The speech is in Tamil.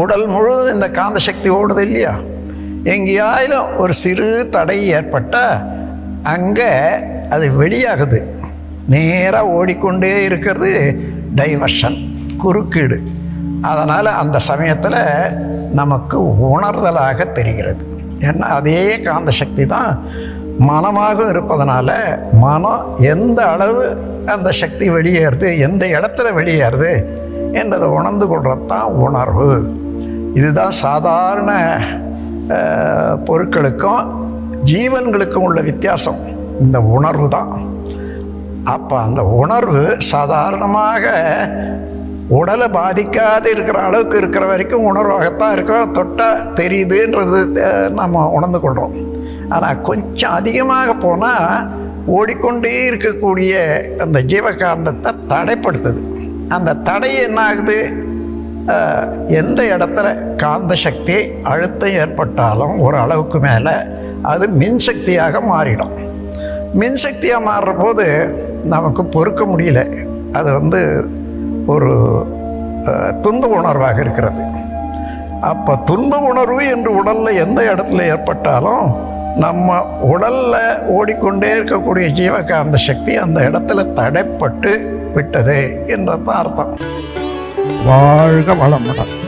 உடல் முழுவதும் இந்த காந்த சக்தி ஓடுது இல்லையா? எங்கேயாயிலும் ஒரு சிறு தடை ஏற்பட்டால் அங்கே அது வெளியாகுது. நேராக ஓடிக்கொண்டே இருக்கிறது டைவர்ஷன் குறுக்கீடு. அதனால் அந்த சமயத்தில் நமக்கு உணர்தலாக தெரிகிறது. ஏன்னா அதே காந்த சக்தி தான் மனமாக இருப்பதனால மனம் எந்த அளவு அந்த சக்தி வெளியேறுது எந்த இடத்துல வெளியேறுது என்றதை உணர்ந்து கொள்வது தான் உணர்வு. இதுதான் சாதாரண பொருட்களுக்கும் ஜீவன்களுக்கும் உள்ள வித்தியாசம். இந்த உணர்வு தான். அப்போ அந்த உணர்வு சாதாரணமாக உடலை பாதிக்காது இருக்கிற அளவுக்கு இருக்கிற வரைக்கும் உணர்வாகத்தான் இருக்கும். தொட்டால் தெரியுதுன்றது நம்ம உணர்ந்து கொள்கிறோம் ஆனால் கொஞ்சம் அதிகமாக போனால் ஓடிக்கொண்டே இருக்கக்கூடிய அந்த ஜீவகாந்தத்தை தடைப்படுத்துது. அந்த தடை என்ன ஆகுது எந்த இடத்துல காந்த சக்தி அழுத்தம் ஏற்பட்டாலும் ஒரு அளவுக்கு மேலே அது மின்சக்தியாக மாறிடும். மின்சக்தியாக மாறுற போது நமக்கு பொறுக்க முடியல. அது வந்து ஒரு துன்ப உணர்வாக இருக்கிறது. அப்போ துன்ப உணர்வு என்று உடலில் எந்த இடத்துல ஏற்பட்டாலும் நம்ம உடலில் ஓடிக்கொண்டே இருக்கக்கூடிய ஜீவகாந்த சக்தி அந்த இடத்துல தடைப்பட்டு விட்டது என்றதான் அர்த்தம். வாழ்க வளமுடன்.